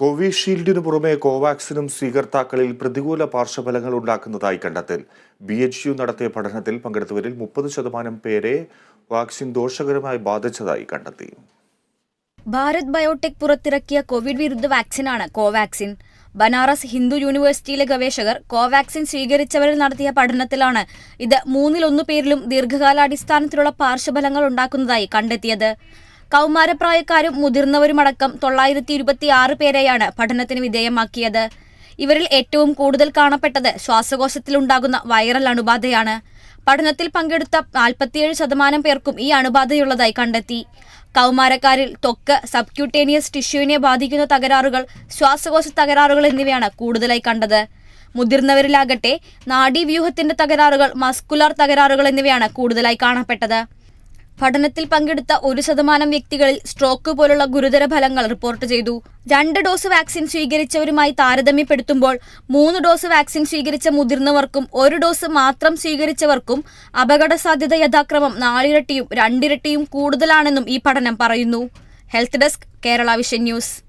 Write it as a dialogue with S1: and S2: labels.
S1: കോവിഷീൽഡിനു പുറമെ കോവാക്സിനും സ്വീകർത്താക്കളിൽ പ്രതികൂല പാർശ്വഫലങ്ങൾ ഉണ്ടാക്കുന്നതായി കണ്ടെത്തൽ. ബി എച്ച് യു നടത്തിയ പഠനത്തിൽ പങ്കെടുത്തവരിൽ മുപ്പത് ശതമാനം പേരെ വാക്സിൻ ദോഷകരമായി ബാധിച്ചതായി കണ്ടെത്തി.
S2: ഭാരത് ബയോടെക് പുറത്തിറക്കിയ കോവിഡ് വിരുദ്ധ വാക്സിനാണ് കോവാക്സിൻ. ബനാറസ് ഹിന്ദു യൂണിവേഴ്സിറ്റിയിലെ ഗവേഷകർ കോവാക്സിൻ സ്വീകരിച്ചവരിൽ നടത്തിയ പഠനത്തിലാണ് ഇത് മൂന്നിലൊന്നു പേരിലും ദീർഘകാലാടിസ്ഥാനത്തിലുള്ള പാർശ്വഫലങ്ങൾ ഉണ്ടാക്കുന്നതായി കണ്ടെത്തിയത്. കൗമാരപ്രായക്കാരും മുതിർന്നവരുമടക്കം തൊള്ളായിരത്തി ഇരുപത്തി ആറ് പേരെയാണ് പഠനത്തിന് വിധേയമാക്കിയത്. ഇവരിൽ ഏറ്റവും കൂടുതൽ കാണപ്പെട്ടത് ശ്വാസകോശത്തിലുണ്ടാകുന്ന വൈറൽ അണുബാധയാണ്. പഠനത്തിൽ പങ്കെടുത്ത നാൽപ്പത്തിയേഴ് ശതമാനം പേർക്കും ഈ അണുബാധയുള്ളതായി കണ്ടെത്തി. കൗമാരക്കാരിൽ തൊക്ക് സബ്ക്യൂട്ടേനിയസ് ടിഷ്യൂവിനെ ബാധിക്കുന്ന തകരാറുകൾ ശ്വാസകോശ തകരാറുകൾ എന്നിവയാണ് കൂടുതലായി കണ്ടത്. മുതിർന്നവരിലാകട്ടെ നാഡീവ്യൂഹത്തിന്റെ തകരാറുകൾ മസ്കുലാർ തകരാറുകൾ എന്നിവയാണ് കൂടുതലായി കാണപ്പെട്ടത്. പഠനത്തിൽ പങ്കെടുത്ത ഒരു ശതമാനം വ്യക്തികളിൽ സ്ട്രോക്ക് പോലുള്ള ഗുരുതര ഫലങ്ങൾ റിപ്പോർട്ട് ചെയ്തു. രണ്ട് ഡോസ് വാക്സിൻ സ്വീകരിച്ചവരുമായി താരതമ്യപ്പെടുത്തുമ്പോൾ മൂന്ന് ഡോസ് വാക്സിൻ സ്വീകരിച്ച മുതിർന്നവർക്കും ഒരു ഡോസ് മാത്രം സ്വീകരിച്ചവർക്കും അപകട സാധ്യത യഥാക്രമം നാലിരട്ടിയും രണ്ടിരട്ടിയും കൂടുതലാണെന്നും ഈ പഠനം പറയുന്നു. Health desk Kerala vision news.